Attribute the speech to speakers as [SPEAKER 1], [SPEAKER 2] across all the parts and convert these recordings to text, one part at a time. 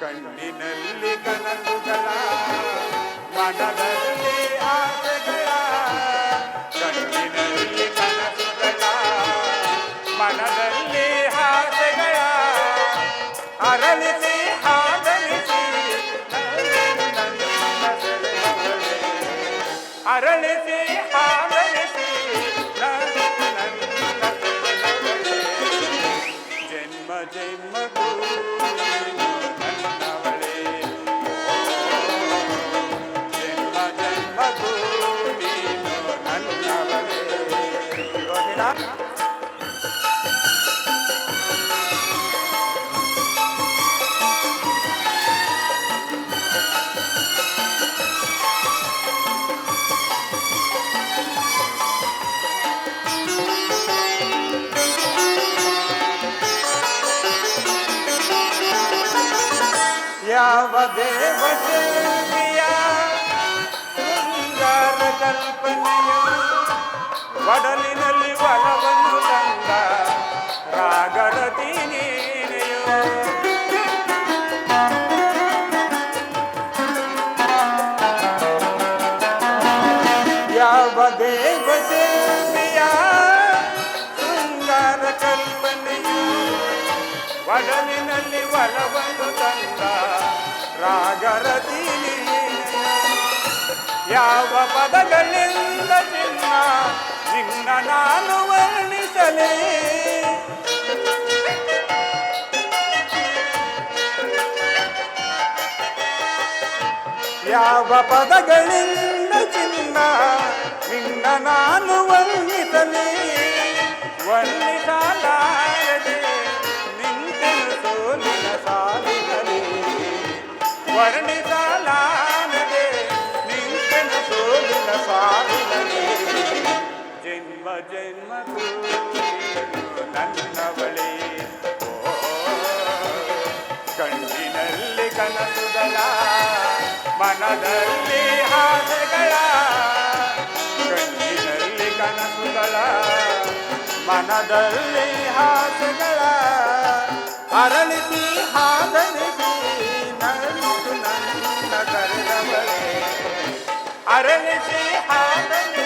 [SPEAKER 1] ಕಣ್ಣಿನಲ್ಲಿ ಕನಸುಗಳ ಮನದಲ್ಲಿ ಆಸೆಗಳ ಕಣ್ಣಿನಲ್ಲಿ ಕನಸುಗಳ ಮನದಲ್ಲಿ ಆಸೆಗಳ ಅರಳಿಸಿ ಆದಲಿಸಿ ಅರಳಿಸಿ ಆದಲಿಸಿ ಯಾವ ದೇವತೆಯ ಶೃಂಗಾರ ಕಲ್ಪನೆಯು ಒಡಲಿನಲ್ಲಿ ಒಲವನ್ನು ತಂದ ರಾಗರತಿ ನೀನೆಯು? ಯಾವ ದೇವತೆಯ ಶೃಂಗಾರ ಕಲ್ಪನೆಯು ಒಡಲಿನಲ್ಲಿ ಒಲವನ್ನು ತಂದ ರಾಗರತಿ ಯಾವ ಪದಗಳಿಂದ ಚಿನ್ನ ನಿನ್ನ ನಾನು ವರ್ಣಿಸಲೇ? ಯಾವ ಪದಗಳಿಂದ ಚಿನ್ನ ನಿನ್ನ ನಾನು ವರ್ಣಿಸಲೇ? ವರ್ಣಿಸಲಾರದೆ ಜನ್ಮ ನನ್ನ ಓ, ಕಣ್ಣಿನಲ್ಲಿ ಕನಸುಗಳ, ಮನದಲ್ಲಿ ಹಾಸೆಗಳ ಕಣ್ಣಿನಲ್ಲಿ ಕನಸುಗಳ, ಮನದಲ್ಲಿ ಹಾಸೆಗಳ ಅರಳಿಸಿ ಹಾದನಿಸಿ ನಲಿದು ನನ್ನ ಕರೆದವಳೆ. ಅರಳಿಸಿ ಹಾದನಿ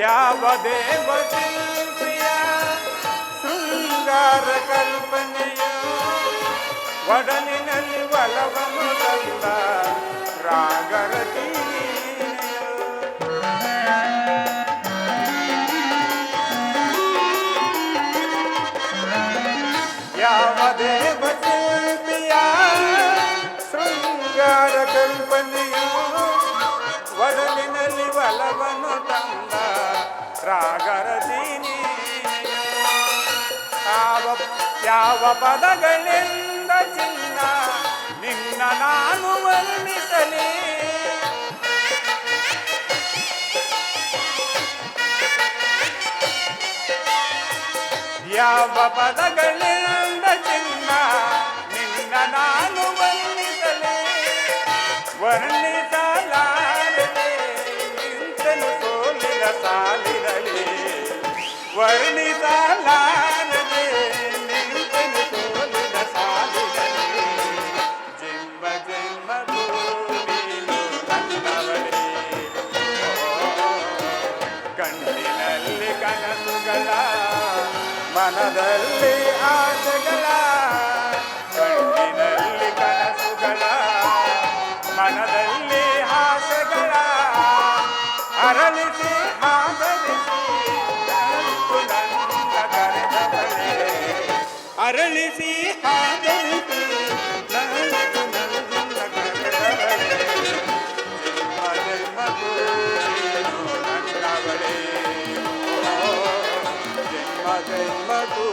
[SPEAKER 1] ಯಾವ ದೇವ ಶಿಲ್ಪಿಯ ಶೃಂಗಾರ ಕಲ್ಪನೆಯು ಒಡಲಿನಲ್ಲಿ ಒಲವನ್ನು ತಂದ ರಾಗರತಿ ಯಾವ ದೇವ ರಾಗರತಿ ಯಾವ ಯಾವ ಪದಗಳಿಂದ ಚಿನ್ನ ನಿನ್ನ ನಾನು ವರ್ಣಿಸಲಿ? ಯಾವ ಪದಗಳಿಂದ ಕಣ್ಣಿನಲ್ಲಿ ಕನಸುಗಳ ಮನದಲ್ಲಿ ಆಸೆಗಳ ಕಣ್ಣಿನಲ್ಲಿ ಕನಸುಗಳ ಮನದಲ್ಲಿ ಆಸೆಗಳ ಅರಳಿಸಿ ಅರಳಿಸಿ ಅರಳಿಸಿ மகள் மதூ